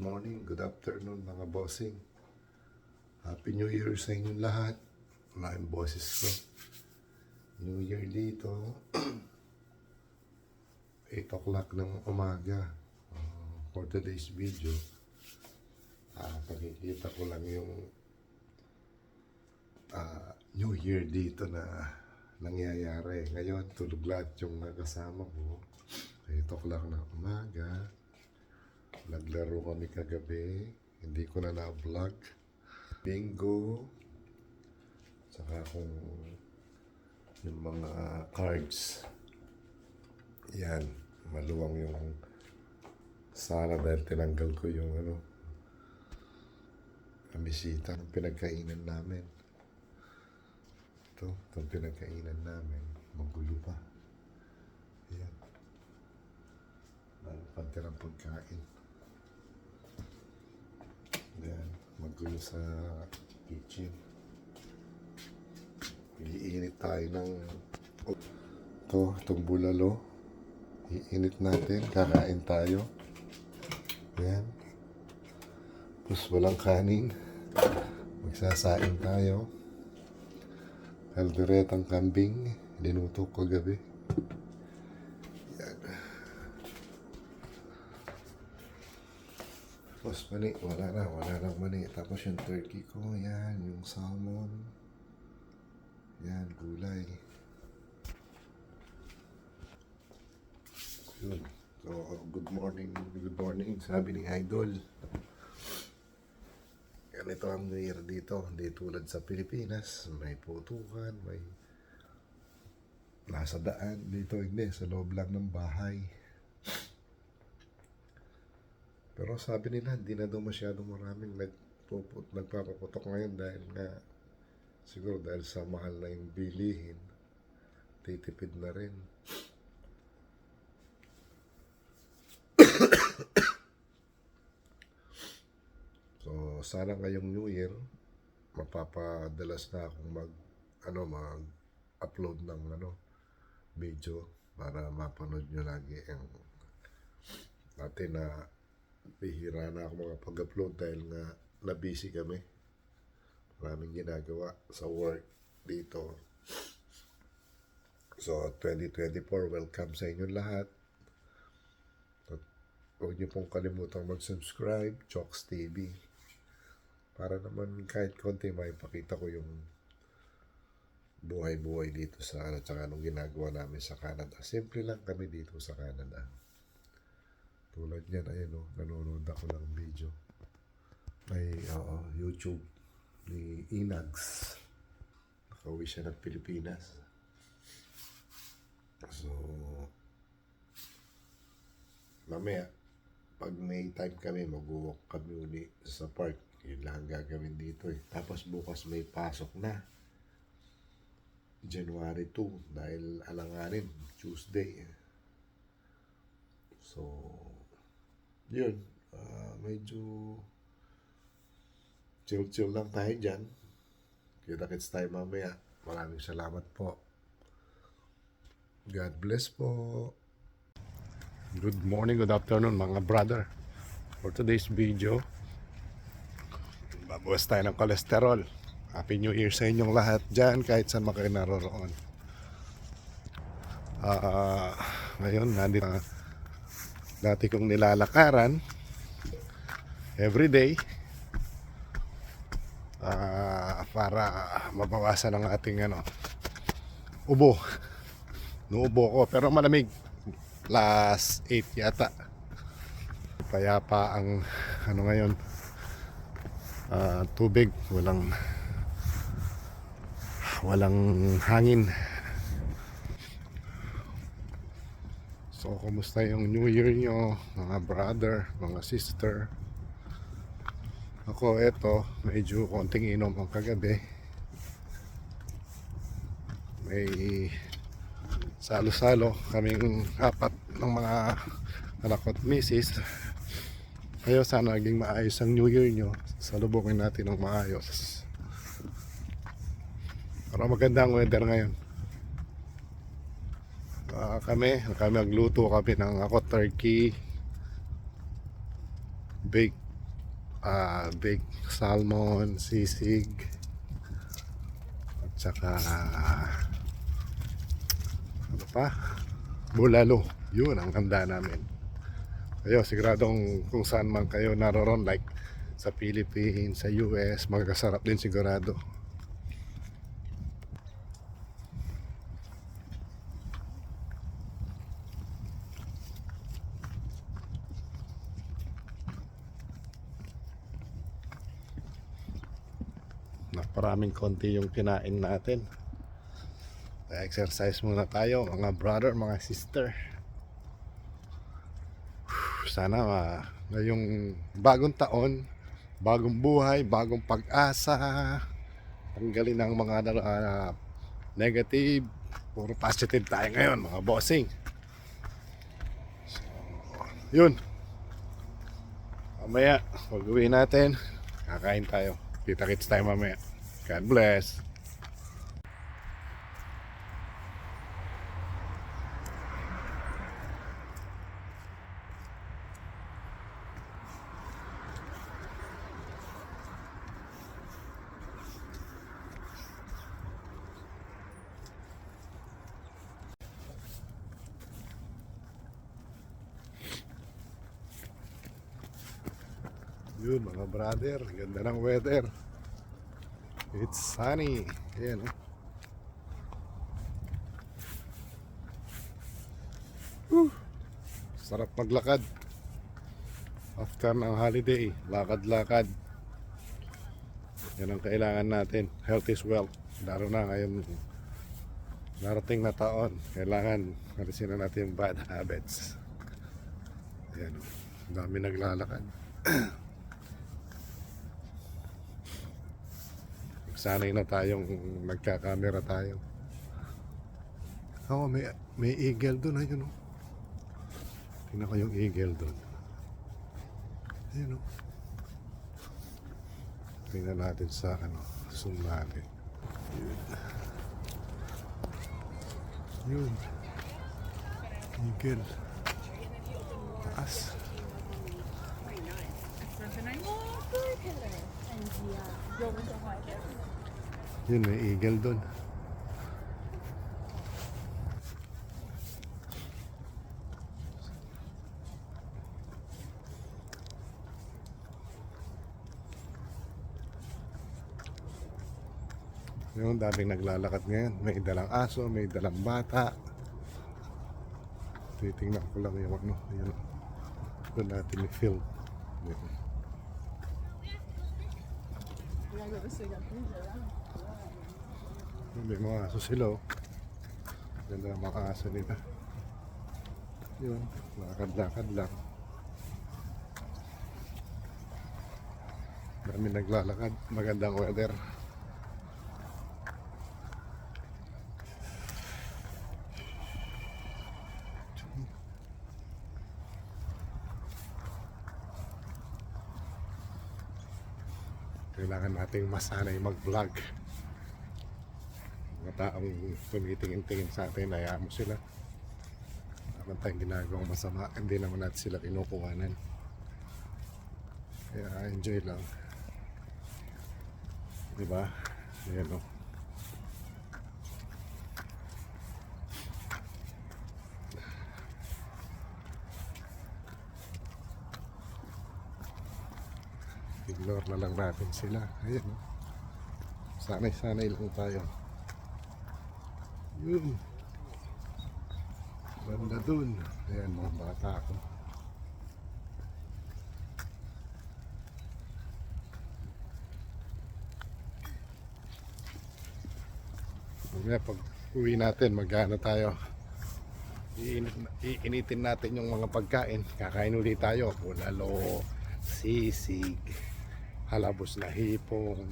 morning, good afternoon mga bossing. Happy New Year sa inyong lahat. Wala yung boses ko. New Year dito. 8 o'clock ng umaga. Uh, for today's video, ah pakikita ko lang yung ah, New Year dito na nangyayari. Ngayon, tulog lahat yung kasama ko. 8 o'clock ng umaga. Naglaro kami kagabi. Hindi ko na na-vlog. Bingo. Saka kung yung mga cards. Yan. Maluwang yung sala dahil tinanggal ko yung ano ang bisita ng pinagkainan namin. Ito, itong pinagkainan namin. Magulo pa. Yan. Ang pantirang pagkain. Yan. Magulo sa kitchen. Iinit tayo ng... Ito, itong bulalo. Iinit natin. Kakain tayo. Yan. Tapos walang kanin. Magsasain tayo. Kalderetang kambing. Dinuto ko gabi. Tapos mani, wala na, wala na mani. Tapos yung turkey ko, yan, yung salmon. Yan, gulay. Yun. So, good morning, good morning, sabi ni Idol. Ganito ang New Year dito. Hindi tulad sa Pilipinas. May putukan, may nasa daan. Dito hindi, sa loob lang ng bahay. Pero sabi nila, hindi na daw masyadong maraming nagpuput, nagpapaputok ngayon dahil nga siguro dahil sa mahal na yung bilihin, titipid na rin. so, sana ngayong New Year, mapapadalas na akong mag, ano, mag upload ng ano, video para mapanood nyo lagi ang natin na bihira na ako makapag-upload dahil nga na-busy kami. Maraming ginagawa sa work dito. So, 2024, welcome sa inyong lahat. At huwag niyo pong kalimutang mag-subscribe, Chokes TV. Para naman kahit konti may pakita ko yung buhay-buhay dito sa ano, tsaka anong ginagawa namin sa Canada. Simple lang kami dito sa Canada. Tulad niyan, ayun o, nanonood ako ng video. May oo, YouTube ni Inags. Nakauwi siya ng Pilipinas. So, mamaya, pag may time kami, mag-walk kami uli sa park. Yun lang ang gagawin dito eh. Tapos bukas may pasok na. January 2 dahil alanganin, Tuesday. So, yun, ah, medyo chill-chill lang tayo dyan. Kita-kits tayo mamaya. Maraming salamat po. God bless po. Good morning, good afternoon mga brother. For today's video, babawas tayo ng kolesterol. Happy New Year sa inyong lahat dyan kahit saan makayo naroroon. Ah, ngayon, nandito na dati kong nilalakaran. Everyday ah para mabawasan ang ating ano ubo. Nuubo ko pero malamig. Last 8 yata. Payapa ang ano ngayon ah, tubig. Walang walang hangin So, kumusta yung New Year nyo, mga brother, mga sister? Ako, eto, medyo konting inom ang kagabi. May salo-salo kaming apat ng mga anak at misis. Ayaw sana naging maayos ang New Year nyo. Salubungin natin ng maayos. Para maganda ang weather ngayon. Ah, kami, kami magluto kami ng ako turkey baked ah, big salmon, sisig, at saka ano pa? Bulalo. Yun ang handa namin. Kayo, siguradong kung saan man kayo naroon, like sa Philippines, sa US, magkasarap din sigurado. Naparaming konti yung kinain natin. Exercise muna tayo, mga brother, mga sister. Sana ah, ngayong bagong taon, bagong buhay, bagong pag-asa, tanggalin ang mga ah, negative, puro positive tayo ngayon, mga bossing. So, yun. Mamaya, pag uwi natin, kakain tayo. Kita-kits tayo mamaya. God bless. Yun mga brother, ganda ng weather. It's sunny. Ayan oh. Whew. Sarap maglakad. After ng holiday, lakad-lakad. Yan ang kailangan natin. Health is wealth. Lalo na ngayon, narating na taon. Kailangan alisin na natin bad habits. Ayan oh. Dami naglalakad. sanay na tayong nagkakamera tayo. Oo, may, may eagle doon. Ayun, oh. Tingnan ko yung eagle doon. Ayun, oh. Tingnan natin sa, ano, zoom natin. Yun. Yun. Eagle. Taas. Yun, may eagle doon. Yung daming naglalakad ngayon. May dalang aso, may dalang bata. Titingnan ko lang yung ano. Yun. Doon natin i-film. Yun. May mga aso sila oh. Ganda ang mga aso nila. Yun, lakad-lakad lang. Dami naglalakad. Magandang weather. Kailangan nating masanay mag-vlog taong tumitingin-tingin sa atin, hayaan mo sila. Naman tayong ginagawang masama, hindi naman natin sila kinukuhanan. Kaya enjoy lang. Di ba? Ayan o. Ignore na lang natin sila. Ayan o. Sanay-sanay lang tayo. Yun. Banda dun. Ayan mga bata ko. Mamaya pag uwi natin, magana tayo. Iinit, iinitin natin yung mga pagkain. Kakain ulit tayo. Bulalo, sisig, halabos na hipon,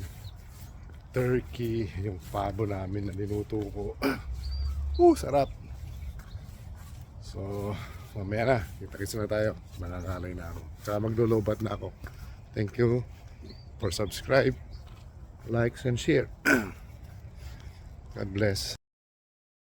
turkey, yung pabo namin na niluto ko. uh, sarap. So, mamaya na. Kita-kits na tayo. Manangalay na ako. Tsaka maglulubat na ako. Thank you for subscribe, likes, and share. God bless.